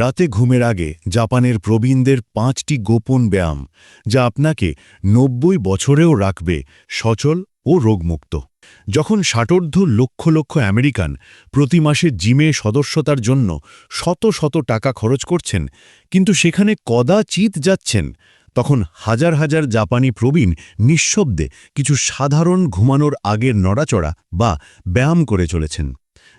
রাতে ঘুমের আগে জাপানের প্রবীণদের পাঁচটি গোপন ব্যায়াম, যা আপনাকে নব্বই বছরেও রাখবে সচল ও রোগমুক্ত। যখন ষাটোর্ধ লক্ষ লক্ষ আমেরিকান প্রতি মাসে জিমে সদস্যতার জন্য শত শত টাকা খরচ করছেন, কিন্তু সেখানে কদাচিৎ যাচ্ছেন, তখন হাজার হাজার জাপানি প্রবীণ নিঃশব্দে কিছু সাধারণ ঘুমানোর আগের নড়াচড়া বা ব্যায়াম করে চলেছেন।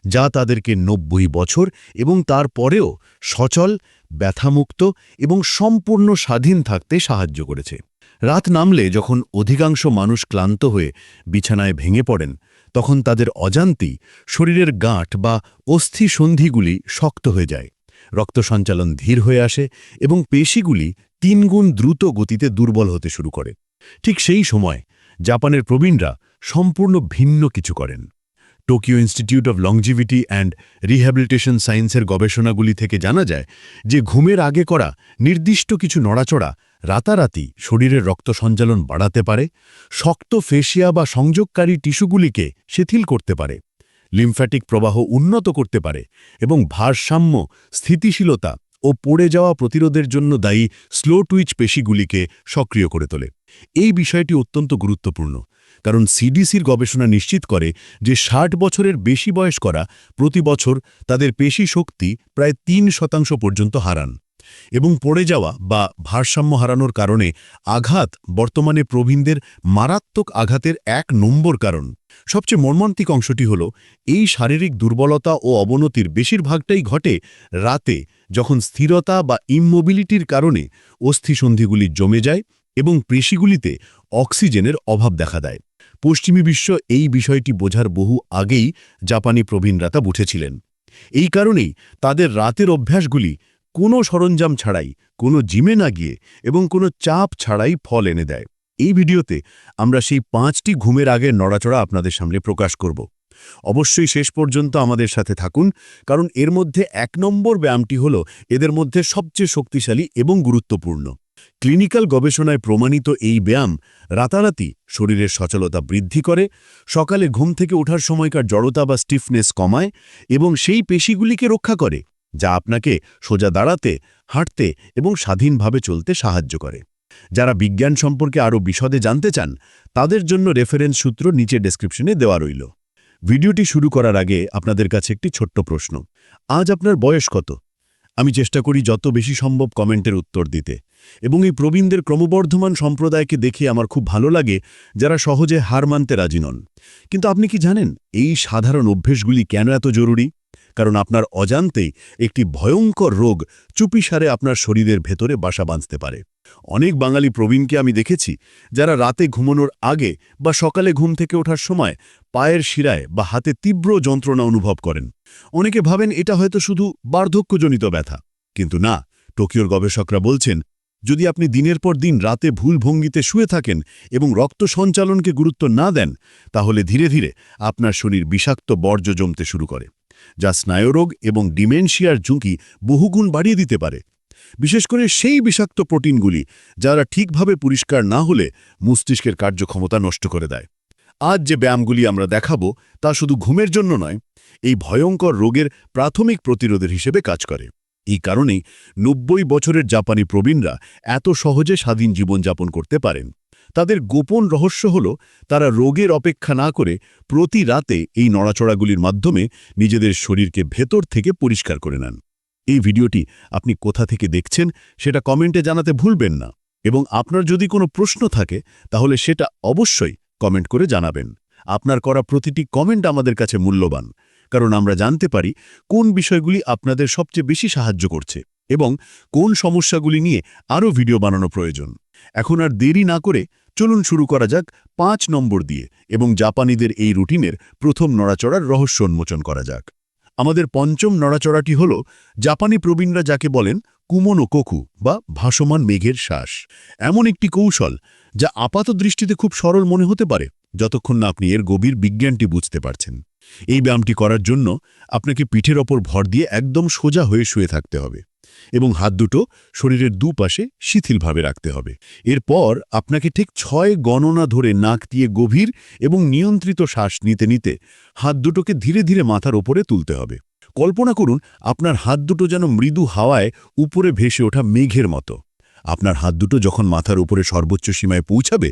যা তাদেরকে নব্বই বছর এবং তার পরেও সচল, ব্যথামুক্ত এবং সম্পূর্ণ স্বাধীন থাকতে সাহায্য করেছে। রাত নামলে যখন অধিকাংশ মানুষ ক্লান্ত হয়ে বিছানায় ভেঙে পড়েন, তখন তাদের অজান্তেই শরীরের গাঁট বা অস্থি সন্ধিগুলি শক্ত হয়ে যায়। রক্ত সঞ্চালন ধীর হয়ে আসে এবং পেশিগুলি তিনগুণ দ্রুত গতিতে দুর্বল হতে শুরু করে। ঠিক সেই সময় জাপানের প্রবীণরা সম্পূর্ণ ভিন্ন কিছু করেন। Tokyo Institute of Longevity and Rehabilitation সায়েন্সের গবেষণাগুলি থেকে জানা যায় যে ঘুমের আগে করা নির্দিষ্ট কিছু নড়াচড়া রাতারাতি শরীরের রক্ত সঞ্চালন বাড়াতে পারে, শক্ত ফেসিয়া বা সংযোগকারী টিস্যুগুলিকে শিথিল করতে পারে, লিমফ্যাটিক প্রবাহ উন্নত করতে পারে এবং ভারসাম্য, স্থিতিশীলতা ও পড়ে যাওয়া প্রতিরোধের জন্য দায়ী স্লো টুইচ পেশিগুলিকে সক্রিয় করে তোলে। এই বিষয়টি অত্যন্ত গুরুত্বপূর্ণ। কারণ সিডিসির গবেষণা নিশ্চিত করে যে ষাট বছরের বেশি বয়স করা প্রতি বছর তাদের পেশি শক্তি প্রায় তিন শতাংশ পর্যন্ত হারান এবং পড়ে যাওয়া বা ভারসাম্য হারানোর কারণে আঘাত বর্তমানে প্রবীণদের মারাত্মক আঘাতের এক নম্বর কারণ। সবচেয়ে মর্মান্তিক অংশটি হল, এই শারীরিক দুর্বলতা ও অবনতির বেশিরভাগটাই ঘটে রাতে, যখন স্থিরতা বা ইমমোবিলিটির কারণে অস্থিসন্ধিগুলি জমে যায় এবং পেশিগুলিতে অক্সিজেনের অভাব দেখা দেয়। পশ্চিমী বিশ্ব এই বিষয়টি বোঝার বহু আগেই জাপানি প্রবীণরা তা বুঝেছিলেন। এই কারণেই তাদের রাতের অভ্যাসগুলি কোনো সরঞ্জাম ছাড়াই, কোনো জিমে না গিয়ে এবং কোনো চাপ ছাড়াই ফল এনে দেয়। এই ভিডিওতে আমরা সেই পাঁচটি ঘুমের আগের নড়াচড়া আপনাদের সামনে প্রকাশ করব। অবশ্যই শেষ পর্যন্ত আমাদের সাথে থাকুন, কারণ এর মধ্যে এক নম্বর ব্যায়ামটি হল এদের মধ্যে সবচেয়ে শক্তিশালী এবং গুরুত্বপূর্ণ। ক্লিনিক্যাল গবেষণায় প্রমাণিত এই ব্যায়াম রাতারাতি শরীরের সচলতা বৃদ্ধি করে, সকালে ঘুম থেকে ওঠার সময়কার জড়তা বা স্টিফনেস কমায় এবং সেই পেশিগুলিকে রক্ষা করে, যা আপনাকে সোজা দাঁড়াতে, হাঁটতে এবং স্বাধীনভাবে চলতে সাহায্য করে। যারা বিজ্ঞান সম্পর্কে আরও বিশদে জানতে চান, তাদের জন্য রেফারেন্স সূত্র নিচে ডেসক্রিপশনে দেওয়া রইল। ভিডিওটি শুরু করার আগে আপনাদের কাছে একটি ছোট্ট প্রশ্ন। আজ আপনার বয়স কত? আমি চেষ্টা করি যত বেশি সম্ভব কমেন্টের উত্তর দিতে। এবং এই প্রবীণদের ক্রমবর্ধমান সম্প্রদায়কে দেখে আমার খুব ভালো লাগে যারা সহজে হার মানতে রাজি নন। কিন্তু আপনি কি জানেন এই সাধারণ অভ্যেসগুলি কেন এত জরুরি? কারণ আপনার অজান্তেই একটি ভয়ঙ্কর রোগ চুপিসারে আপনার শরীরের ভেতরে বাসা বাঁধতে পারে। অনেক বাঙালি প্রবীণকে আমি দেখেছি যারা রাতে ঘুমানোর আগে বা সকালে ঘুম থেকে ওঠার সময় পায়ের শিরায় বা হাতে তীব্র যন্ত্রণা অনুভব করেন। অনেকে ভাবেন এটা হয়তো শুধু বার্ধক্যজনিত ব্যথা। কিন্তু না, টোকিওর গবেষকরা বলছেন, যদি আপনি দিনের পর দিন রাতে ভুল ভঙ্গিতে শুয়ে থাকেন এবং রক্ত সঞ্চালনকে গুরুত্ব না দেন, তাহলে ধীরে ধীরে আপনার শরীর বিষাক্ত বর্জ্য জমতে শুরু করে। যা স্নায়ুরোগ এবং ডিমেনশিয়ার ঝুঁকি বহুগুণ বাড়িয়ে দিতে পারে। বিশেষ করে সেই বিষাক্ত প্রোটিনগুলি যারা ঠিকভাবে পরিষ্কার না হলে মস্তিষ্কের কার্যক্ষমতা নষ্ট করে দেয়। আজ যে ব্যায়ামগুলি আমরা দেখাবো তা শুধু ঘুমের জন্য নয়, এই ভয়ঙ্কর রোগের প্রাথমিক প্রতিরোধের হিসেবে কাজ করে। এই কারণেই নব্বই বছরের জাপানি প্রবীণরা এত সহজে স্বাধীন জীবনযাপন করতে পারেন। তাদের গোপন রহস্য হল, তারা রোগের অপেক্ষা না করে প্রতি রাতে এই নড়াচড়াগুলির মাধ্যমে নিজেদের শরীরকে ভেতর থেকে পরিষ্কার করে নেন। এই ভিডিওটি আপনি কোথা থেকে দেখছেন সেটা কমেন্টে জানাতে ভুলবেন না এবং আপনার যদি কোনো প্রশ্ন থাকে, তাহলে সেটা অবশ্যই কমেন্ট করে জানাবেন। আপনার করা প্রতিটি কমেন্ট আমাদের কাছে মূল্যবান, কারণ আমরা জানতে পারি কোন বিষয়গুলি আপনাদের সবচেয়ে বেশি সাহায্য করছে এবং কোন সমস্যাগুলি নিয়ে আরও ভিডিও বানানো প্রয়োজন। এখন আর দেরি না করে চলুন শুরু করা যাক পাঁচ নম্বর দিয়ে এবং জাপানিদের এই রুটিনের প্রথম নড়াচড়ার রহস্য উন্মোচন করা যাক। আমাদের পঞ্চম নড়াচড়াটি হল জাপানি প্রবীণরা যাকে বলেন কুমন ও কোকু বা ভাসমান মেঘের শ্বাস। এমন একটি কৌশল যা আপাত দৃষ্টিতে খুব সরল মনে হতে পারে যতক্ষণ না আপনি এর গভীর বিজ্ঞানটি বুঝতে পারছেন। এই ব্যায়ামটি করার জন্য আপনাকে পিঠের ওপর ভর দিয়ে একদম সোজা হয়ে শুয়ে থাকতে হবে এবং হাত দুটো শরীরের দুপাশে শিথিলভাবে রাখতে হবে। এরপর আপনাকে ঠিক ছয় গণনা ধরে নাক দিয়ে গভীর এবং নিয়ন্ত্রিত শ্বাস নিতে নিতে হাত দুটোকে ধীরে ধীরে মাথার ওপরে তুলতে হবে। কল্পনা করুন, আপনার হাত দুটো যেন মৃদু হাওয়ায় উপরে ভেসে ওঠা মেঘের মতো। আপনার হাত দুটো যখন মাথার উপরে সর্বোচ্চ সীমায় পৌঁছাবে,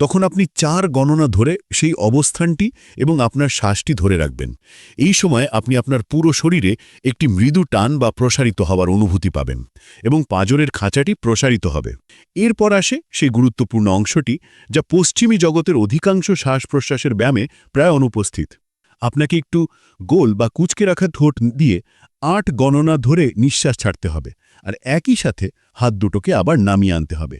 তখন আপনি চার গণনা ধরে সেই অবস্থানটি এবং আপনার শ্বাসটি ধরে রাখবেন। এই সময় আপনি আপনার পুরো শরীরে একটি মৃদু টান বা প্রসারিত হওয়ার অনুভূতি পাবেন এবং পাঁজরের খাঁচাটি প্রসারিত হবে। এরপর আসে সেই গুরুত্বপূর্ণ অংশটি যা পশ্চিমী জগতের অধিকাংশ শ্বাস প্রশ্বাসের ব্যায়ামে প্রায় অনুপস্থিত। আপনাকে একটু গোল বা কুচকে রাখা ঠোঁট দিয়ে আট গণনা ধরে নিঃশ্বাস ছাড়তে হবে। আর একই সাথে হাত দুটোকে আবার নামিয়ে আনতে হবে।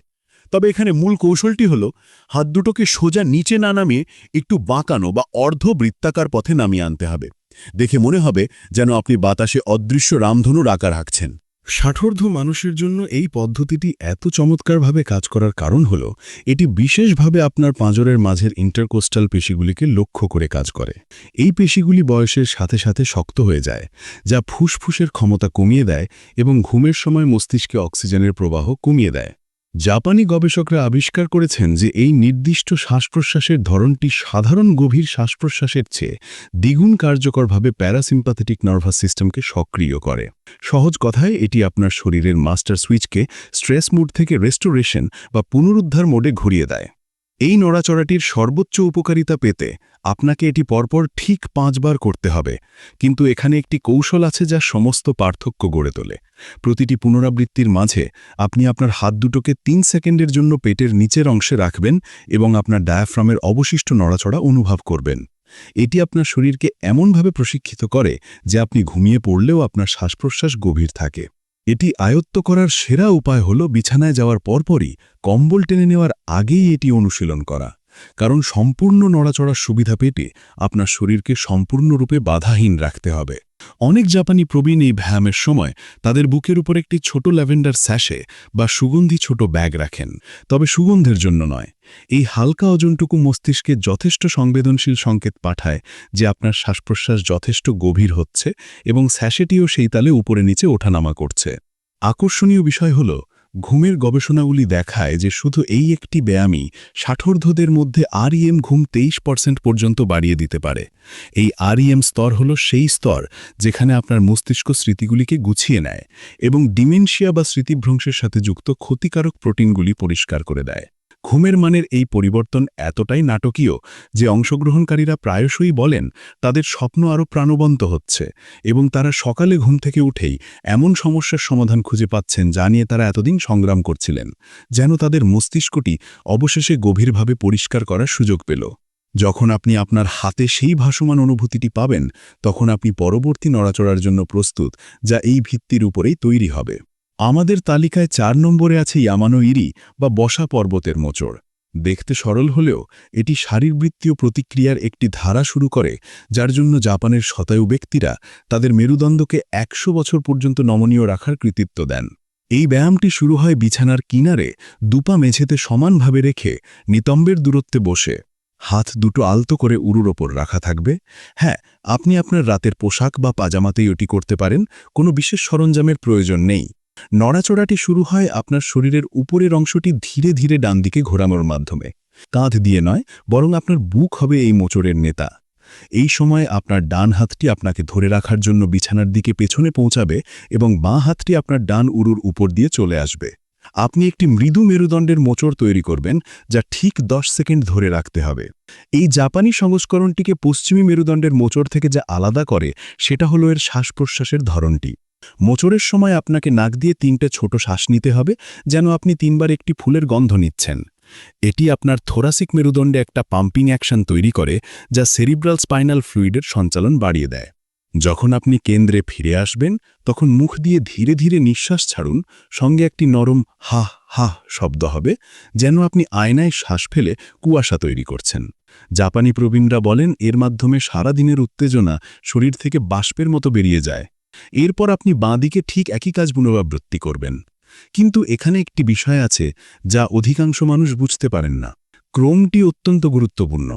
তবে এখানে মূল কৌশলটি হল, হাত দুটোকে সোজা নিচে না নামিয়ে একটু বাঁকানো বা অর্ধ বৃত্তাকার পথে নামিয়ে আনতে হবে। দেখে মনে হবে যেন আপনি বাতাসে অদৃশ্য রামধনুর আকার হাঁকছেন। ষাঠর্ধ মানুষের জন্য এই পদ্ধতিটি এত চমৎকারভাবে কাজ করার কারণ হল, এটি বিশেষভাবে আপনার পাঁজরের মাঝের ইন্টারকোস্টাল পেশিগুলিকে লক্ষ্য করে কাজ করে। এই পেশিগুলি বয়সের সাথে সাথে শক্ত হয়ে যায়, যা ফুসফুসের ক্ষমতা কমিয়ে দেয় এবং ঘুমের সময় মস্তিষ্কে অক্সিজেনের প্রবাহ কমিয়ে দেয়। জাপানি গবেষকরা আবিষ্কার করেছেন যে এই নির্দিষ্ট শ্বাসপ্রশ্বাসের ধরনটি সাধারণ গভীর শ্বাসপ্রশ্বাসের চেয়ে দ্বিগুণ কার্যকরভাবে প্যারাসিম্পাথেটিক নার্ভাস সিস্টেমকে সক্রিয় করে। সহজ কথায়, এটি আপনার শরীরের মাস্টার সুইচকে স্ট্রেস মুড থেকে রেস্টোরেশন বা পুনরুদ্ধার মোডে ঘুরিয়ে দেয়। এই নড়াচড়াটির সর্বোচ্চ উপকারিতা পেতে আপনাকে এটি পরপর ঠিক পাঁচবার করতে হবে, কিন্তু এখানে একটি কৌশল আছে যা সমস্ত পার্থক্য গড়ে তোলে। প্রতিটি পুনরাবৃত্তির মাঝে আপনি আপনার হাত দুটোকে তিন সেকেন্ডের জন্য পেটের নিচের অংশে রাখবেন এবং আপনার ডায়াফ্রামের অবশিষ্ট নড়াচড়া অনুভব করবেন। এটি আপনার শরীরকে এমনভাবে প্রশিক্ষিত করে যে আপনি ঘুমিয়ে পড়লেও আপনার শ্বাসপ্রশ্বাস গভীর থাকে। এটি আয়ত্ত করার সেরা উপায় হল বিছানায় যাওয়ার পরপরই কম্বল টেনে নেওয়ার আগেই এটি অনুশীলন করা। কারণ সম্পূর্ণ নড়াচড়ার সুবিধা পেতে আপনার শরীরকে সম্পূর্ণরূপে বাধাহীন রাখতে হবে। অনেক জাপানি প্রবীণ এই ব্যায়ামের সময় তাদের বুকের উপর একটি ছোট ল্যাভেন্ডার স্যাশে বা সুগন্ধি ছোট ব্যাগ রাখেন, তবে সুগন্ধের জন্য নয়। এই হালকা ওজনটুকু মস্তিষ্কে যথেষ্ট সংবেদনশীল সংকেত পাঠায় যে আপনার শ্বাসপ্রশ্বাস যথেষ্ট গভীর হচ্ছে এবং স্যাশেটিও সেই তালে উপরে নিচে ওঠানামা করছে। আকর্ষণীয় বিষয় হল ঘুমের গবেষণাগুলি দেখায় যে শুধু এই একটি ব্যায়ামই ষাঠর্ধদের মধ্যে আরইএম ঘুম তেইশ পার্সেন্ট পর্যন্ত বাড়িয়ে দিতে পারে। এই আরইএম স্তর হল সেই স্তর যেখানে আপনার মস্তিষ্ক স্মৃতিগুলিকে গুছিয়ে নেয় এবং ডিমেনশিয়া বা স্মৃতিভ্রংশের সাথে যুক্ত ক্ষতিকারক প্রোটিনগুলি পরিষ্কার করে দেয়। ঘুমের মানের এই পরিবর্তন এতটাই নাটকীয় যে অংশগ্রহণকারীরা প্রায়শই বলেন, তাদের স্বপ্ন আরও প্রাণবন্ত হচ্ছে এবং তারা সকালে ঘুম থেকে উঠেই এমন সমস্যার সমাধান খুঁজে পাচ্ছেন যা নিয়ে তারা এতদিন সংগ্রাম করছিলেন, যেন তাদের মস্তিষ্কটি অবশেষে গভীরভাবে পরিষ্কার করার সুযোগ পেল। যখন আপনি আপনার হাতে সেই ভাসমান অনুভূতিটি পাবেন, তখন আপনি পরবর্তী নড়াচড়ার জন্য প্রস্তুত, যা এই ভিত্তির উপরেই তৈরি হবে। আমাদের তালিকায় চার নম্বরে আছে ইয়ামানো ইরি বা বসা পর্বতের মোচড়। দেখতে সরল হলেও এটি শারীরবৃত্তীয় প্রতিক্রিয়ার একটি ধারা শুরু করে, যার জন্য জাপানের শতায়ু ব্যক্তিরা তাদের মেরুদণ্ডকে একশো বছর পর্যন্ত নমনীয় রাখার কৃতিত্ব দেন। এই ব্যায়ামটি শুরু হয় বিছানার কিনারে, দুপা মেঝেতে সমানভাবে রেখে নিতম্বের দূরত্বে বসে। হাত দুটো আলতো করে উরুর ওপর রাখা থাকবে। হ্যাঁ আপনি আপনার রাতের পোশাক বা পাজামাতেই ওটি করতে পারেন, কোনো বিশেষ সরঞ্জামের প্রয়োজন নেই। নড়াচড়াটি শুরু হয় আপনার শরীরের উপরের অংশটি ধীরে ধীরে ডান দিকে ঘোরানোর মাধ্যমে। কাঁধ দিয়ে নয়, বরং আপনার বুক হবে এই মোচড়ের নেতা। এই সময় আপনার ডান হাতটি আপনাকে ধরে রাখার জন্য বিছানার দিকে পেছনে পৌঁছাবে এবং বাঁ হাতটি আপনার ডান উরুর উপর দিয়ে চলে আসবে। আপনি একটি মৃদু মেরুদণ্ডের মোচড় তৈরি করবেন, যা ঠিক দশ সেকেন্ড ধরে রাখতে হবে। এই জাপানি সংস্করণটিকে পশ্চিমী মেরুদণ্ডের মোচড় থেকে যা আলাদা করে, সেটা হলো এর শ্বাস প্রশ্বাসের ধরনটি। মোচড়ের সময় আপনাকে নাক দিয়ে তিনটে ছোট শ্বাস নিতে হবে, যেন আপনি তিনবার একটি ফুলের গন্ধ নিচ্ছেন। এটি আপনার থোরাসিক মেরুদণ্ডে একটা পাম্পিং অ্যাকশন তৈরি করে, যা সেরিব্রাল স্পাইনাল ফ্লুইডের সঞ্চালন বাড়িয়ে দেয়। যখন আপনি কেন্দ্রে ফিরে আসবেন, তখন মুখ দিয়ে ধীরে ধীরে নিঃশ্বাস ছাড়ুন, সঙ্গে একটি নরম হা হা শব্দ হবে, যেন আপনি আয়নায় শ্বাস ফেলে কুয়াশা তৈরি করছেন। জাপানি প্রবীণরা বলেন, এর মাধ্যমে সারা দিনের উত্তেজনা শরীর থেকে বাষ্পের মতো বেরিয়ে যায়। এরপর আপনি বাঁদিকে ঠিক একই কাজ পুনরাবৃত্তি করবেন। কিন্তু এখানে একটি বিষয় আছে যা অধিকাংশ মানুষ বুঝতে পারেন না। ক্রমটি অত্যন্ত গুরুত্বপূর্ণ।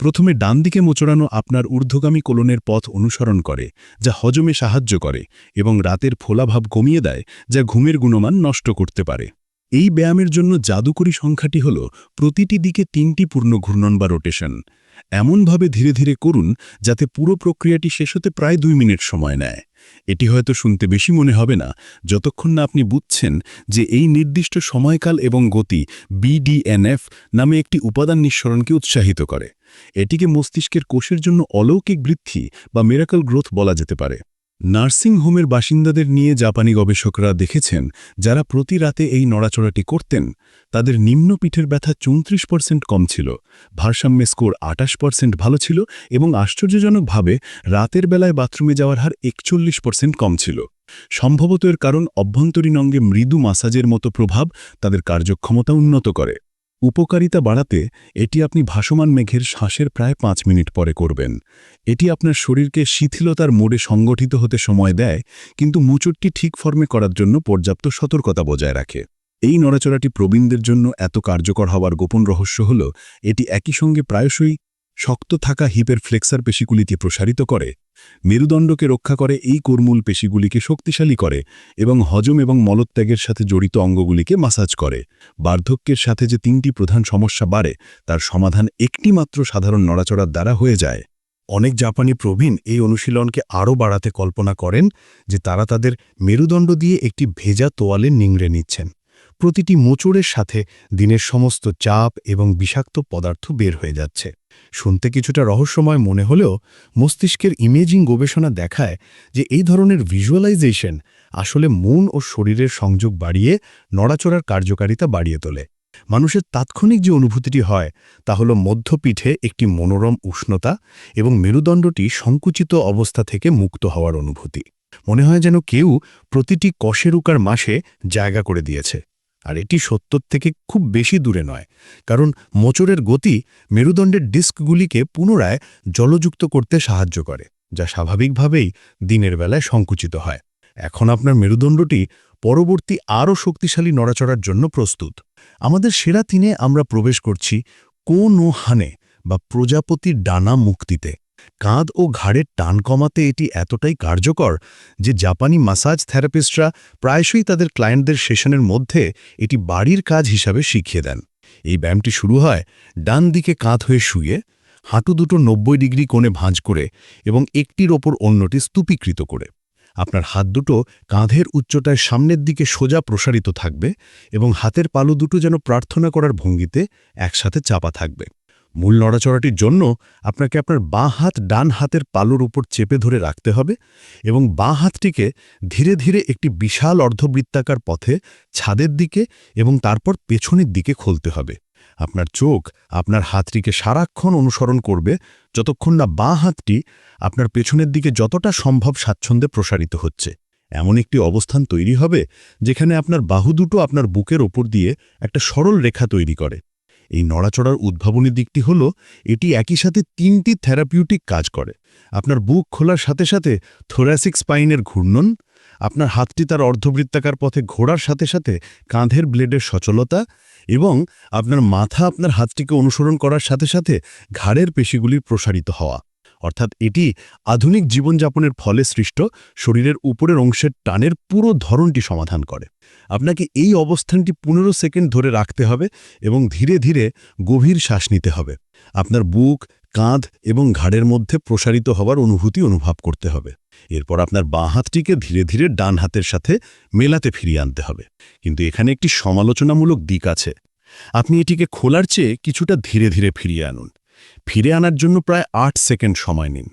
প্রথমে ডান দিকে মোচড়ানো আপনার ঊর্ধ্বগামী কোলনের পথ অনুসরণ করে, যা হজমে সাহায্য করে এবং রাতের ফোলাভাব কমিয়ে দেয়, যা ঘুমের গুণমান নষ্ট করতে পারে। এই ব্যায়ামের জন্য জাদুকরী সংখ্যাটি হল প্রতিটি দিকে তিনটি পূর্ণ ঘূর্ণন বা রোটেশন। এমনভাবে ধীরে ধীরে করুন যাতে পুরো প্রক্রিয়াটি শেষ হতে প্রায় দুই মিনিট সময় নেয়। এটি হয়তো শুনতে বেশি মনে হবে না, যতক্ষণ না আপনি বুঝছেন যে এই নির্দিষ্ট সময়কাল এবং গতি বিডিএনএফ নামে একটি উপাদান নিঃসরণকে উৎসাহিত করে। এটিকে মস্তিষ্কের কোষের জন্য অলৌকিক বৃদ্ধি বা মেরাকল গ্রোথ বলা যেতে পারে। নার্সিং হোমের বাসিন্দাদের নিয়ে জাপানি গবেষকরা দেখেছেন, যারা প্রতি রাতে এই নড়াচড়াটি করতেন, তাদের নিম্ন পিঠের ব্যথা চৌত্রিশ পার্সেন্ট কম ছিল, ভারসাম্যে স্কোর আটাশ পার্সেন্ট ভালো ছিল এবং আশ্চর্যজনকভাবে রাতের বেলায় বাথরুমে যাওয়ার হার একচল্লিশ পার্সেন্ট কম ছিল। সম্ভবত এর কারণ অভ্যন্তরীণ অঙ্গে মৃদু মাসাজের মতো প্রভাব তাদের কার্যক্ষমতা উন্নত করে। উপকারিতা বাড়াতে এটি আপনি ভাসমান মেঘের শ্বাসের প্রায় পাঁচ মিনিট পরে করবেন। এটি আপনার শরীরকে শিথিলতার মোড়ে সংগঠিত হতে সময় দেয়, কিন্তু মুচুরটি ঠিক ফর্মে করার জন্য পর্যাপ্ত সতর্কতা বজায় রাখে। এই নড়াচড়াটি প্রবীণদের জন্য এত কার্যকর হওয়ার গোপন রহস্য হল, এটি একই সঙ্গে প্রায়শই শক্ত থাকা হিপের ফ্লেক্সার পেশিগুলিকে প্রসারিত করে মেরুদণ্ডকে রক্ষা করে এই কোরমূল পেশিগুলিকে শক্তিশালী করে এবং হজম এবং মলত্যাগের সাথে জড়িত অঙ্গগুলিকে মাসাজ করে। বার্ধক্যের সাথে যে তিনটি প্রধান সমস্যা বাড়ে, তার সমাধান একটি মাত্র সাধারণ নড়াচড়ার দ্বারা হয়ে যায়। অনেক জাপানি প্রবীণ এই অনুশীলনকে আরও বাড়াতে কল্পনা করেন যে তারা তাদের মেরুদণ্ড দিয়ে একটি ভেজা তোয়ালে নিংড়ে নিচ্ছেন। প্রতিটি মোচড়ের সাথে দিনের সমস্ত চাপ এবং বিষাক্ত পদার্থ বের হয়ে যাচ্ছে। শুনতে কিছুটা রহস্যময় মনে হলেও মস্তিষ্কের ইমেজিং গবেষণা দেখায় যে এই ধরনের ভিজুয়ালাইজেশন আসলে মন ও শরীরের সংযোগ বাড়িয়ে নড়াচড়ার কার্যকারিতা বাড়িয়ে তোলে। মানুষের তাৎক্ষণিক যে অনুভূতিটি হয়, তা হল মধ্যপিঠে একটি মনোরম উষ্ণতা এবং মেরুদণ্ডটি সংকুচিত অবস্থা থেকে মুক্ত হওয়ার অনুভূতি। মনে হয় যেন কেউ প্রতিটি কশেরুকার মাসে জায়গা করে দিয়েছে। আর এটি সত্যর থেকে খুব বেশি দূরে নয়, কারণ মোচরের গতি মেরুদণ্ডের ডিস্কগুলিকে পুনরায় জলযুক্ত করতে সাহায্য করে, যা স্বাভাবিকভাবেই দিনের বেলায় সংকুচিত হয়। এখন আপনার মেরুদণ্ডটি পরবর্তী আরও শক্তিশালী নড়াচড়ার জন্য প্রস্তুত। আমাদের সেরা তিনে আমরা প্রবেশ করছি কোন হানে বা প্রজাপতির ডানা মুক্তিতে। কাঁধ ও ঘাড়ের টান কমাতে এটি এতটাই কার্যকর যে জাপানি মাসাজ থেরাপিস্টরা প্রায়শই তাদের ক্লায়েন্টদের সেশনের মধ্যে এটি বাড়ির কাজ হিসাবে শিখিয়ে দেন। এই ব্যায়ামটি শুরু হয় ডান দিকে কাঁধ হয়ে শুয়ে, হাঁটু দুটো নব্বই ডিগ্রি কোণে ভাঁজ করে এবং একটির ওপর অন্যটি স্তূপীকৃত করে। আপনার হাত দুটো কাঁধের উচ্চতায় সামনের দিকে সোজা প্রসারিত থাকবে এবং হাতের পালু দুটো যেন প্রার্থনা করার ভঙ্গিতে একসাথে চাপা থাকবে। মূল নড়াচড়াটির জন্য আপনাকে আপনার বাঁ হাত ডান হাতের পালুর উপর চেপে ধরে রাখতে হবে এবং বাঁ হাতটিকে ধীরে ধীরে একটি বিশাল অর্ধবৃত্তাকার পথে ছাদের দিকে এবং তারপর পেছনের দিকে খুলতে হবে। আপনার চোখ আপনার হাতটিকে সারাক্ষণ অনুসরণ করবে যতক্ষণ না বাঁ হাতটি আপনার পেছনের দিকে যতটা সম্ভব স্বাচ্ছন্দ্যে প্রসারিত হচ্ছে। এমন একটি অবস্থান তৈরি হবে যেখানে আপনার বাহু দুটো আপনার বুকের ওপর দিয়ে একটা সরল রেখা তৈরি করে। এই নড়াচড়ার উদ্ভাবনী দিকটি হল, এটি একই সাথে তিনটি থেরাপিউটিক কাজ করে। আপনার বুক খোলার সাথে সাথে থোরাসিক স্পাইনের ঘূর্ণন, আপনার হাতটি তার অর্ধবৃত্তাকার পথে ঘোরার সাথে সাথে কাঁধের ব্লেডের সচলতা এবং আপনার মাথা আপনার হাতটিকে অনুসরণ করার সাথে সাথে ঘাড়ের পেশিগুলির প্রসারিত হওয়া। অর্থাৎ এটি আধুনিক জীবনযাপনের ফলে সৃষ্ট শরীরের উপরের অংশের টানের পুরো ধরনটি সমাধান করে। আপনাকে এই অবস্থানটি পনেরো সেকেন্ড ধরে রাখতে হবে এবং ধীরে ধীরে গভীর শ্বাস নিতে হবে। আপনার বুক, কাঁধ এবং ঘাড়ের মধ্যে প্রসারিত হওয়ার অনুভূতি অনুভব করতে হবে। এরপর আপনার বাঁ হাতটিকে ধীরে ধীরে ডান হাতের সাথে মেলাতে ফিরিয়ে আনতে হবে। কিন্তু এখানে একটি সমালোচনামূলক দিক আছে। আপনি এটিকে খোলার চেয়ে কিছুটা ধীরে ধীরে ফিরিয়ে আনুন। ফিরে আনার জন্য প্রায় আট সেকেন্ড সময় নিন।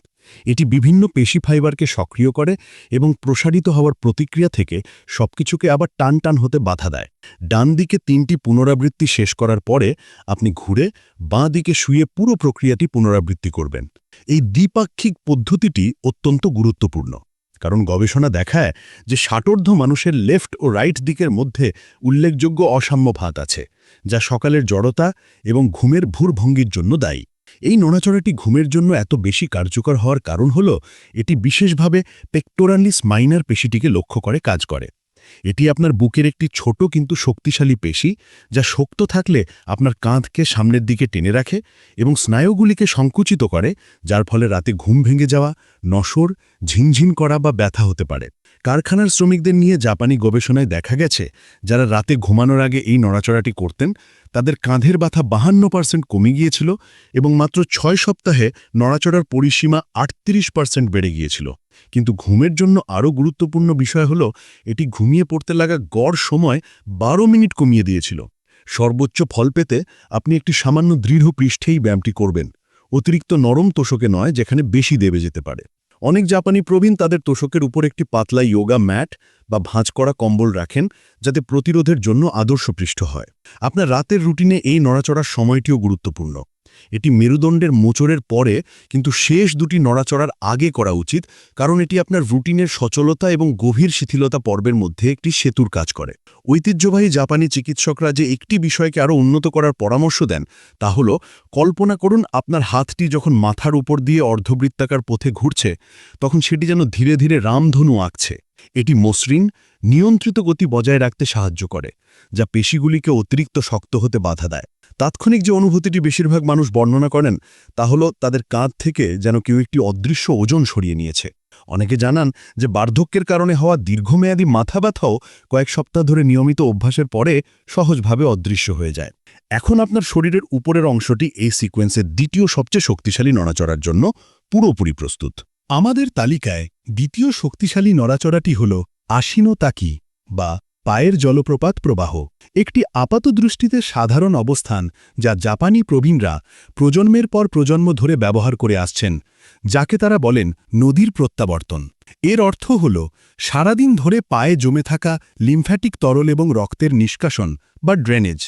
এটি বিভিন্ন পেশি ফাইবারকে সক্রিয় করে এবং প্রসারিত হওয়ার প্রতিক্রিয়া থেকে সবকিছুকে আবার টান টান হতে বাধা দেয়। ডান দিকে তিনটি পুনরাবৃত্তি শেষ করার পরে আপনি ঘুরে বাঁ দিকে শুয়ে পুরো প্রক্রিয়াটি পুনরাবৃত্তি করবেন। এই দ্বিপাক্ষিক পদ্ধতিটি অত্যন্ত গুরুত্বপূর্ণ, কারণ গবেষণা দেখায় যে ষাটোর্ধ মানুষের লেফট ও রাইট দিকের মধ্যে উল্লেখযোগ্য অসাম্য ভাত আছে, যা সকালের জড়তা এবং ঘুমের ভূরভঙ্গির জন্য দায়ী। এই নড়াচড়াটি ঘুমের জন্য এত বেশি কার্যকর হওয়ার কারণ হল, এটি বিশেষভাবে পেক্টোরালিস মাইনার পেশিটিকে লক্ষ্য করে কাজ করে। এটি আপনার বুকের একটি ছোট কিন্তু শক্তিশালী পেশি, যা শক্ত থাকলে আপনার কাঁধকে সামনের দিকে টেনে রাখে এবং স্নায়ুগুলিকে সংকুচিত করে, যার ফলে রাতে ঘুম ভেঙে যাওয়া, নসর, ঝিনঝিন করা বা ব্যথা হতে পারে। কারখানার শ্রমিকদের নিয়ে জাপানি গবেষণায় দেখা গেছে, যারা রাতে ঘুমানোর আগে এই নড়াচড়াটি করতেন, তাদের কাঁধের ব্যথা বাহান্ন পার্সেন্ট কমে গিয়েছিল এবং মাত্র ছয় সপ্তাহে নড়াচড়ার পরিসীমা আটত্রিশ পার্সেন্ট বেড়ে গিয়েছিল। কিন্তু ঘুমের জন্য আরও গুরুত্বপূর্ণ বিষয় হল, এটি ঘুমিয়ে পড়তে লাগা গড় সময় বারো মিনিট কমিয়ে দিয়েছিল। সর্বোচ্চ ফল পেতে আপনি একটি সামান্য দৃঢ় পৃষ্ঠেই ব্যায়ামটি করবেন। অতিরিক্ত নরম তোষকে নয়, যেখানে বেশি দেবে যেতে পারে। অনেক জাপানি প্রবীণ তাদের তোষকের উপর একটি পাতলা ইয়োগা ম্যাট বা ভাঁজ করা কম্বল রাখেন যাতে প্রতিরোধের জন্য আদর্শ পৃষ্ঠ হয়। আপনার রাতের রুটিনে এই নড়াচড়ার সময়টিও গুরুত্বপূর্ণ। এটি মেরুদণ্ডের মোচড়ের পরে, কিন্তু শেষ দুটি নড়াচড়ার আগে করা উচিত, কারণ এটি আপনার রুটিনের সচলতা এবং গভীর শিথিলতা পর্বের মধ্যে একটি সেতুর কাজ করে। ঐতিহ্যবাহী জাপানি চিকিৎসকরা যে একটি বিষয়কে আরও উন্নত করার পরামর্শ দেন, তা হল, কল্পনা করুন আপনার হাতটি যখন মাথার উপর দিয়ে অর্ধবৃত্তাকার পথে ঘুরছে, তখন সেটি যেন ধীরে ধীরে রামধনু আঁকছে। এটি মসৃণ, নিয়ন্ত্রিত গতি বজায় রাখতে সাহায্য করে, যা পেশিগুলিকে অতিরিক্ত শক্ত হতে বাধা দেয়। তাৎক্ষণিক যে অনুভূতিটি বেশিরভাগ মানুষ বর্ণনা করেন, তা হল তাদের কাঁধ থেকে যেন কেউ একটি অদৃশ্য ওজন সরিয়ে নিয়েছে। অনেকে জানান যে বার্ধক্যের কারণে হওয়া দীর্ঘমেয়াদী মাথা ব্যথাও কয়েক সপ্তাহ ধরে নিয়মিত অভ্যাসের পরে সহজভাবে অদৃশ্য হয়ে যায়। এখন আপনার শরীরের উপরের অংশটি এই সিকোয়েন্সের দ্বিতীয় সবচেয়ে শক্তিশালী নড়াচড়ার জন্য পুরোপুরি প্রস্তুত। আমাদের তালিকায় দ্বিতীয় শক্তিশালী নড়াচড়াটি হল আশিনো তাকি বা পায়ের জলপ্রপাত প্রবাহ। একটি আপাত দৃষ্টিতে সাধারণ অবস্থান যা জাপানি প্রবীণরা প্রজন্মের পর প্রজন্ম ধরে ব্যবহার করে আসছেন, যাকে তারা বলেন নদীর প্রত্যাবর্তন। এর অর্থ হল সারাদিন ধরে পায়ে জমে থাকা লিম্ফ্যাটিক তরল এবং রক্তের নিষ্কাশন বা ড্রেনেজ।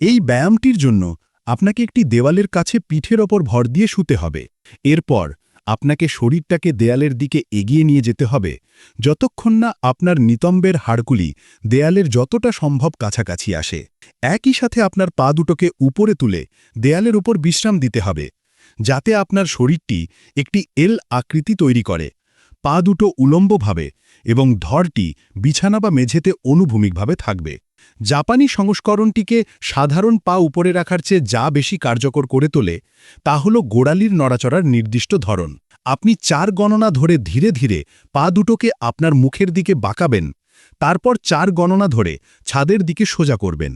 এই ব্যায়ামটির জন্য আপনাকে একটি দেওয়ালের কাছে পিঠের ওপর ভর দিয়ে শুতে হবে। এরপর আপনাকে শরীরটাকে দেয়ালের দিকে এগিয়ে নিয়ে যেতে হবে, যতক্ষণ না আপনার নিতম্বের হাড়গুলি দেয়ালের যতটা সম্ভব কাছাকাছি আসে। একই সাথে আপনার পা দুটোকে উপরে তুলে দেয়ালের উপর বিশ্রাম দিতে হবে, যাতে আপনার শরীরটি একটি এল আকৃতি তৈরি করে। পা দুটো উলম্বভাবে এবং ধরটি বিছানা বা মেঝেতে অনুভূমিকভাবে থাকবে। জাপানি সংস্করণটিকে সাধারণ পা উপরে রাখার চেয়ে যা বেশি কার্যকর করে তোলে, তা হল গোড়ালির নড়াচড়ার নির্দিষ্ট ধরন। আপনি চার গণনা ধরে ধীরে ধীরে পা দুটোকে আপনার মুখের দিকে বাঁকাবেন, তারপর চার গণনা ধরে ছাদের দিকে সোজা করবেন।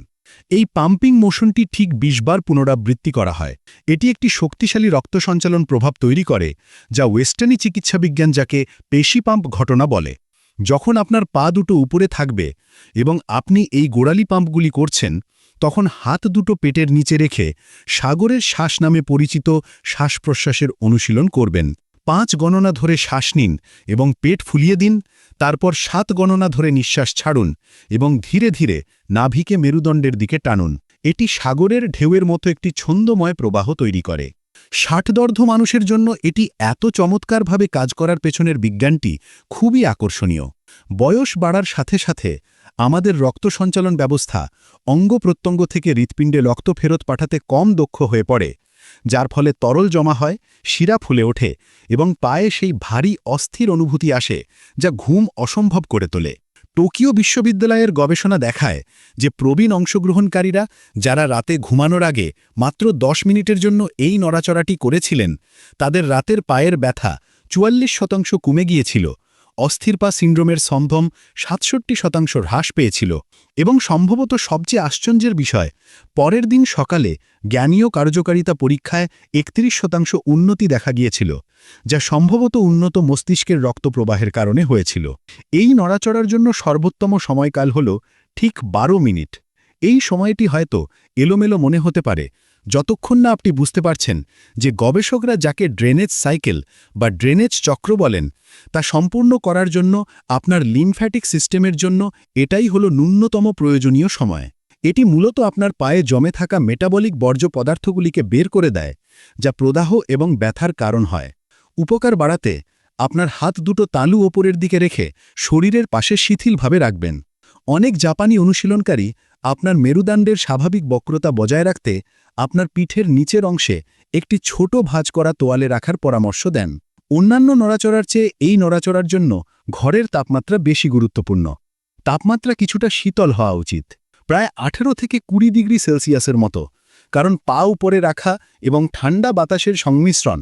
এই পাম্পিং মোশনটি ঠিক ২০ বার পুনরাবৃত্তি করা হয়। এটি একটি শক্তিশালী রক্ত সঞ্চালন প্রভাব তৈরি করে, যা ওয়েস্টার্নি চিকিৎসাবিজ্ঞান যাকে পেশি পাম্প ঘটনা বলে। যখন আপনার পা দুটো উপরে থাকবে এবং আপনি এই গোড়ালি পাম্পগুলি করছেন, তখন হাত দুটো পেটের নিচে রেখে সাগরের শ্বাস নামে পরিচিত শ্বাস প্রশ্বাসের অনুশীলন করবেন। পাঁচ গণনা ধরে শ্বাস নিন এবং পেট ফুলিয়ে দিন, তারপর সাত গণনা ধরে নিঃশ্বাস ছাড়ুন এবং ধীরে ধীরে নাভিকে মেরুদণ্ডের দিকে টানুন। এটি সাগরের ঢেউয়ের মতো একটি ছন্দময় প্রবাহ তৈরি করে। ষাটদর্ধ মানুষের জন্য এটি এত চমৎকারভাবে কাজ করার পেছনের বিজ্ঞানটি খুবই আকর্ষণীয়। বয়স বাড়ার সাথে সাথে আমাদের রক্ত সঞ্চালন ব্যবস্থা অঙ্গ প্রত্যঙ্গ থেকে হৃৎপিণ্ডে রক্ত ফেরত পাঠাতে কম দক্ষ হয়ে পড়ে, যার ফলে তরল জমা হয়, শিরা ফুলে ওঠে এবং পায়ে সেই ভারী অস্থির অনুভূতি আসে যা ঘুম অসম্ভব করে তোলে। টোকিও বিশ্ববিদ্যালয়ের গবেষণা দেখায় যে প্রবীণ অংশগ্রহণকারীরা যারা রাতে ঘুমানোর আগে মাত্র দশ মিনিটের জন্য এই নড়াচড়াটি করেছিলেন, তাদের রাতের পায়ের ব্যথা চুয়াল্লিশ শতাংশ কমে গিয়েছিল অস্থিরপা সিন্ড্রোমের সম্ভ্রম সাতষট্টি শতাংশ হ্রাস পেয়েছিল এবং সম্ভবত সবচেয়ে আশ্চর্যের বিষয়, পরের দিন সকালে জ্ঞানীয় কার্যকারিতা পরীক্ষায় একত্রিশ শতাংশ উন্নতি দেখা গিয়েছিল। যা সম্ভবত উন্নত মস্তিষ্কের রক্তপ্রবাহের কারণে হয়েছিল। এই নড়াচড়ার জন্য সর্বোত্তম সময়কাল হল ঠিক বারো মিনিট। এই সময়টি হয়তো এলোমেলো মনে হতে পারে। যতক্ষণ না আপনি বুঝতে পারছেন যে গবেষকরা যাকে ড্রেনেজ সাইকেল বা ড্রেনেজ চক্র বলেন, তা সম্পূর্ণ করার জন্য আপনার লিমফ্যাটিক সিস্টেমের জন্য এটাই হলো ন্যূনতম প্রয়োজনীয় সময়। এটি মূলত আপনার পায়ে জমে থাকা মেটাবলিক বর্জ্য পদার্থগুলিকে বের করে দেয়, যা প্রদাহ এবং ব্যথার কারণ হয়। উপকার বাড়াতে আপনার হাত দুটো তালু ওপরের দিকে রেখে শরীরের পাশে শিথিলভাবে রাখবেন। অনেক জাপানি অনুশীলনকারী আপনার মেরুদণ্ডের স্বাভাবিক বক্রতা বজায় রাখতে আপনার পিঠের নিচের অংশে একটি ছোট ভাঁজ করা তোয়ালে রাখার পরামর্শ দেন। অন্যান্য নড়াচড়ার চেয়ে এই নড়াচড়ার জন্য ঘরের তাপমাত্রা বেশি গুরুত্বপূর্ণ। তাপমাত্রা কিছুটা শীতল হওয়া উচিত। প্রায় আঠেরো থেকে কুড়ি ডিগ্রি সেলসিয়াসের মতো, কারণ পা উপরে রাখা এবং ঠান্ডা বাতাসের সংমিশ্রণ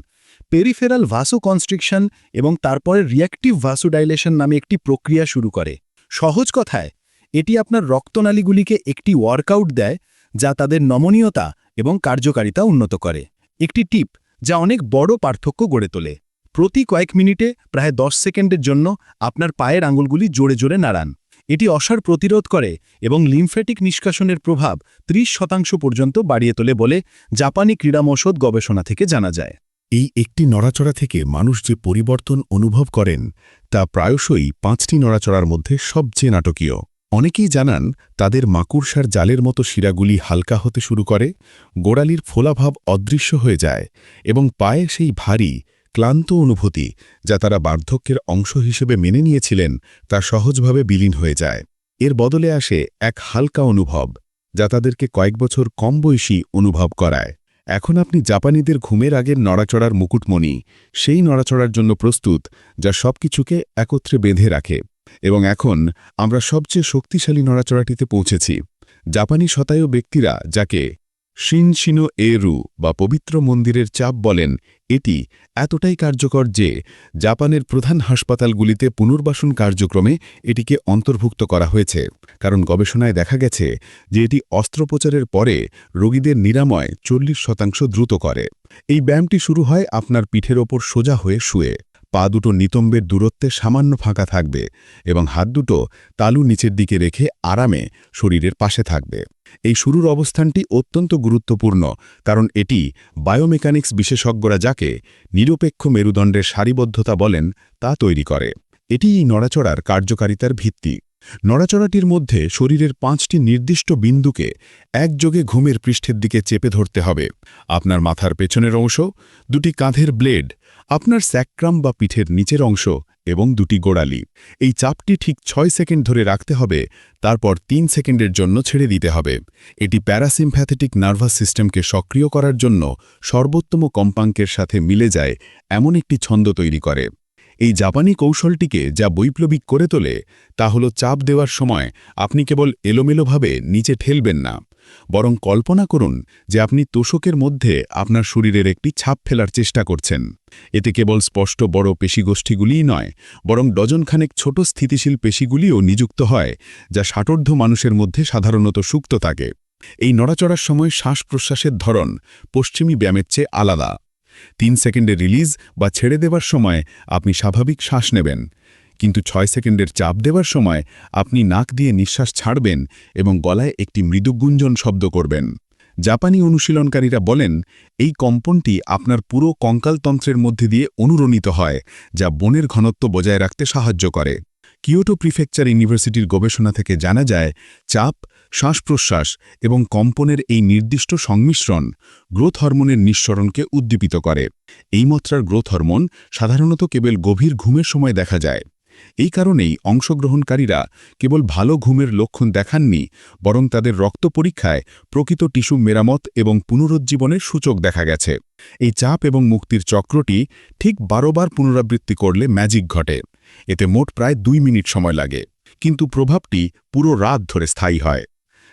পেরিফেরাল ভাসোকনস্ট্রিকশন এবং তারপরে রিয়াক্টিভ ভাসোডাইলেশন নামে একটি প্রক্রিয়া শুরু করে। সহজ কথায়, এটি আপনার রক্তনালীগুলিকে একটি ওয়ার্কআউট দেয় যা তাদের নমনীয়তা এবং কার্যকারিতা উন্নত করে। একটি টিপ যা অনেক বড় পার্থক্য গড়ে তোলে। প্রতি কয়েক মিনিটে প্রায় 10 সেকেন্ডের জন্য আপনার পায়ের আঙুলগুলি জোরে জোরে নাড়ান। এটি অসার প্রতিরোধ করে এবং লিমফ্যাটিক নিষ্কাশনের প্রভাব ৩০ শতাংশ পর্যন্ত বাড়িয়ে তোলে বলে জাপানি ক্রীড়ামৌষধ গবেষণা থেকে জানা যায়। এই একটি নড়াচড়া থেকে মানুষ যে পরিবর্তন অনুভব করেন, তা প্রায়শই পাঁচটি নড়াচড়ার মধ্যে সবচেয়ে নাটকীয়। অনেকেই জানান, তাদের মাকুড়সার জালের মতো শিরাগুলি হালকা হতে শুরু করে, গোড়ালির ফোলাভাব অদৃশ্য হয়ে যায় এবং পায়ে সেই ভারী, ক্লান্ত অনুভূতি যা তারা বার্ধক্যের অংশ হিসেবে মেনে নিয়েছিলেন, তা সহজভাবে বিলীন হয়ে যায়। এর বদলে আসে এক হালকা অনুভব, যা তাদেরকে কয়েক বছর কম বয়সী অনুভব করায়। এখন আপনি জাপানিদের ঘুমের আগের নড়াচড়ার মুকুটমণি, সেই নড়াচড়ার জন্য প্রস্তুত, যা সবকিছুকে একত্রে বেঁধে রাখে। এবং এখন আমরা সবচেয়ে শক্তিশালী নড়াচড়াটিতে পৌঁছেছি। জাপানি শতায়ু ব্যক্তিরা, যাকে শিনশিনো এরু বা পবিত্র মন্দিরের চাপ বলেন, এটি এতটাই কার্যকর যে জাপানের প্রধান হাসপাতালগুলিতে পুনর্বাসন কার্যক্রমে এটিকে অন্তর্ভুক্ত করা হয়েছে। কারণ গবেষণায় দেখা গেছে যে এটি অস্ত্রোপচারের পরে রোগীদের নিরাময় চল্লিশ শতাংশ দ্রুত করে। এই ব্যায়ামটি শুরু হয় আপনার পিঠের ওপর সোজা হয়ে শুয়ে। পা দুটো নিতম্বের দূরত্বে সামান্য ফাঁকা থাকবে এবং হাত দুটো তালু নিচের দিকে রেখে আরামে শরীরের পাশে থাকবে। এই শুরুর অবস্থানটি অত্যন্ত গুরুত্বপূর্ণ, কারণ এটি বায়োমেকানিক্স বিশেষজ্ঞরা যাকে নিরপেক্ষ মেরুদণ্ডের সারিবদ্ধতা বলেন তা তৈরি করে। এটি এই নড়াচড়ার কার্যকারিতার ভিত্তি। নড়াচড়াটির মধ্যে শরীরের পাঁচটি নির্দিষ্ট বিন্দুকে একযোগে ঘুমের পৃষ্ঠের দিকে চেপে ধরতে হবে। আপনার মাথার পেছনের অংশ, দুটি কাঁধের ব্লেড আপনার স্যাক্রাম বা পিঠের নিচের অংশ এবং দুটি গোড়ালি। এই চাপটি ঠিক ছয় সেকেন্ড ধরে রাখতে হবে, তারপর তিন সেকেন্ডের জন্য ছেড়ে দিতে হবে। এটি প্যারাসিম্প্যাথেটিক নার্ভাস সিস্টেমকে সক্রিয় করার জন্য সর্বোত্তম কম্পাঙ্কের সাথে মিলে যায়, এমন একটি ছন্দ তৈরি করে। এই জাপানি কৌশলটিকে যা বৈপ্লবিক করে তোলে, তা হল চাপ দেওয়ার সময় আপনি কেবল এলোমেলোভাবে নিচে ঠেলবেন না। বরং কল্পনা করুন যে আপনি তোষকের মধ্যে আপনার শরীরের একটি ছাপ ফেলার চেষ্টা করছেন। এতে কেবল স্পষ্ট বড় পেশিগোষ্ঠীগুলিই নয়, বরং ডজনখানেক ছোট স্থিতিশীল পেশিগুলিও নিযুক্ত হয়, যা ষাটোর্ধ মানুষের মধ্যে সাধারণত সুক্ত থাকে। এই নড়াচড়ার সময় শ্বাস প্রশ্বাসের ধরন পশ্চিমী ব্যায়ামের চেয়ে আলাদা। তিন সেকেন্ডে রিলিজ বা ছেড়ে দেবার সময় আপনি স্বাভাবিক শ্বাস নেবেন। কিন্তু ছয় সেকেন্ডের চাপ দেওয়ার সময় আপনি নাক দিয়ে নিঃশ্বাস ছাড়বেন এবং গলায় একটি মৃদু গুঞ্জন শব্দ করবেন। জাপানি অনুশীলনকারীরা বলেন, এই কম্পনটি আপনার পুরো কঙ্কালতন্ত্রের মধ্যে দিয়ে অনুরণিত হয়, যা বনের ঘনত্ব বজায় রাখতে সাহায্য করে। কিয়োটো প্রিফেকচার ইউনিভার্সিটির গবেষণা থেকে জানা যায়, চাপ, শ্বাস-প্রশ্বাস এবং কম্পনের এই নির্দিষ্ট সংমিশ্রণ গ্রোথ হরমোনের নিঃসরণকে উদ্দীপিত করে। এই মাত্রার গ্রোথ হরমোন সাধারণত কেবল গভীর ঘুমের সময় দেখা যায়। এই কারণেই অংশগ্রহণকারীরা কেবল ভালো ঘুমের লক্ষণ দেখাননি, বরং তাদের রক্ত পরীক্ষায় প্রকৃত টিস্যু মেরামত এবং পুনরুজ্জীবনের সূচক দেখা গেছে। এই চাপ এবং মুক্তির চক্রটি ঠিক বারোবার পুনরাবৃত্তি করলে ম্যাজিক ঘটে। এতে মোট প্রায় দুই মিনিট সময় লাগে। কিন্তু প্রভাবটি পুরো রাত ধরে স্থায়ী হয়।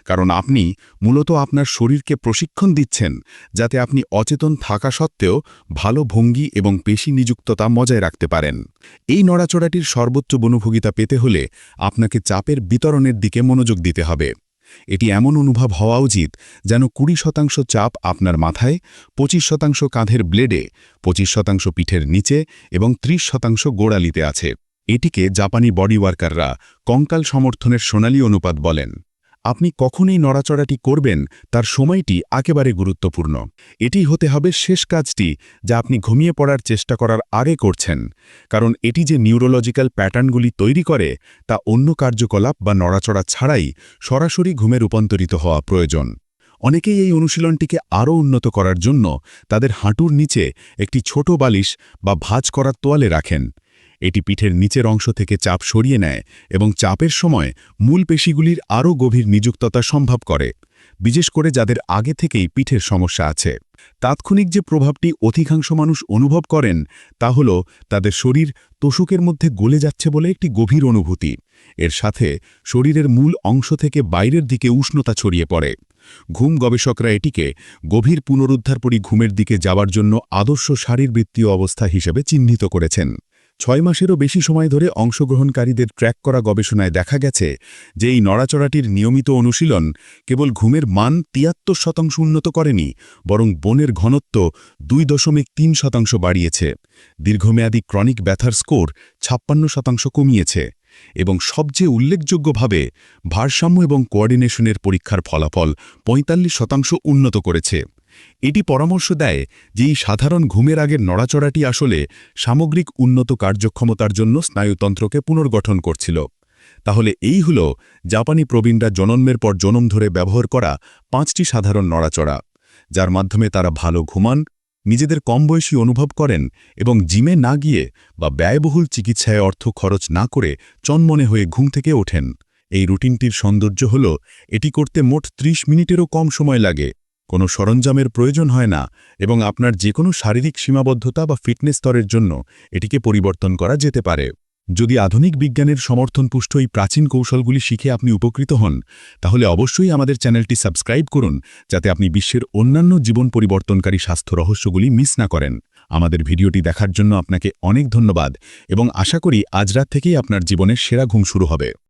কারণ আপনি মূলত আপনার শরীরকে প্রশিক্ষণ দিচ্ছেন যাতে আপনি অচেতন থাকা সত্ত্বেও ভালো ভঙ্গি এবং পেশি নিযুক্ততা বজায় রাখতে পারেন। এই নড়াচড়াটির সর্বোচ্চ বনভোগিতা পেতে হলে আপনাকে চাপের বিতরণের দিকে মনোযোগ দিতে হবে। এটি এমন অনুভব হওয়া উচিত যেন কুড়ি শতাংশ চাপ আপনার মাথায়, পঁচিশ শতাংশ কাঁধের ব্লেডে, পঁচিশ শতাংশ পিঠের নিচে এবং ৩০ শতাংশ গোড়ালিতে আছে। এটিকে জাপানি বডি ওয়ার্কাররা কঙ্কাল সমর্থনের সোনালী অনুপাত বলেন। আপনি কখনই নড়াচড়াটি করবেন, তার সময়টি একেবারে গুরুত্বপূর্ণ। এটি হতে হবে শেষ কাজটি, যা আপনি ঘুমিয়ে পড়ার চেষ্টা করার আগে করছেন, কারণ এটি যে নিউরোলজিক্যাল প্যাটার্নগুলি তৈরি করে, তা অন্য কার্যকলাপ বা নড়াচড়া ছাড়াই সরাসরি ঘুমে রূপান্তরিত হওয়া প্রয়োজন। অনেকেই এই অনুশীলনটিকে আরও উন্নত করার জন্য তাদের হাঁটুর নিচে একটি ছোট বালিশ বা ভাঁজ করার তোয়ালে রাখেন। এটি পিঠের নিচের অংশ থেকে চাপ সরিয়ে নেয় এবং চাপের সময় মূল পেশিগুলির আরও গভীর নিযুক্ততা সম্ভব করে, বিশেষ করে যাদের আগে থেকেই পিঠের সমস্যা আছে। তাৎক্ষণিক যে প্রভাবটি অধিকাংশ মানুষ অনুভব করেন, তা হল তাদের শরীর তোষকের মধ্যে গলে যাচ্ছে বলে একটি গভীর অনুভূতি। এর সাথে শরীরের মূল অংশ থেকে বাইরের দিকে উষ্ণতা ছড়িয়ে পড়ে। ঘুম গবেষকরা এটিকে গভীর পুনরুদ্ধারপরী ঘুমের দিকে যাওয়ার জন্য আদর্শ শারীরবৃত্তীয় অবস্থা হিসেবে চিহ্নিত করেছেন। ছয় মাসেরও বেশি সময় ধরে অংশগ্রহণকারীদের ট্র্যাক করা গবেষণায় দেখা গেছে যে এই নড়াচড়াটির নিয়মিত অনুশীলন কেবল ঘুমের মান তিয়াত্তর শতাংশ উন্নত করেনি, বরং বনের ঘনত্ব দুই দশমিক তিন শতাংশ বাড়িয়েছে। দীর্ঘমেয়াদী ক্রনিক ব্যথার স্কোর ছাপ্পান্ন শতাংশ কমিয়েছে এবং সবচেয়ে উল্লেখযোগ্যভাবে ভারসাম্য এবং কোঅর্ডিনেশনের পরীক্ষার ফলাফল পঁয়তাল্লিশ শতাংশ উন্নত করেছে। এটি পরামর্শ দেয় যে এই সাধারণ ঘুমের আগের নড়াচড়াটি আসলে সামগ্রিক উন্নত কার্যক্ষমতার জন্য স্নায়ুতন্ত্রকে পুনর্গঠন করছিল। তাহলে এই হল জাপানি প্রবীণরা জনন্মের পর জনম ধরে ব্যবহার করা পাঁচটি সাধারণ নড়াচড়া, যার মাধ্যমে তারা ভালো ঘুমান, নিজেদের কম বয়সী অনুভব করেন এবং জিমে না গিয়ে বা ব্যয়বহুল চিকিৎসায় অর্থ খরচ না করে চনমনে হয়ে ঘুম থেকে ওঠেন। এই রুটিনটির সৌন্দর্য হল, এটি করতে মোট ৩০ মিনিটেরও কম সময় লাগে। কোনো সরঞ্জামের প্রয়োজন হয় না এবং আপনার যে কোনো শারীরিক সীমাবদ্ধতা বা ফিটনেস স্তরের জন্য এটিকে পরিবর্তন করা যেতে পারে। যদি আধুনিক বিজ্ঞানের সমর্থনপুষ্ট এই প্রাচীন কৌশলগুলি শিখে আপনি উপকৃত হন, তাহলে অবশ্যই আমাদের চ্যানেলটি সাবস্ক্রাইব করুন, যাতে আপনি বিশ্বের অন্যান্য জীবন পরিবর্তনকারী স্বাস্থ্য রহস্যগুলি মিস না করেন। আমাদের ভিডিওটি দেখার জন্য আপনাকে অনেক ধন্যবাদ এবং আশা করি আজ রাত থেকেই আপনার জীবনের সেরা ঘুম শুরু হবে।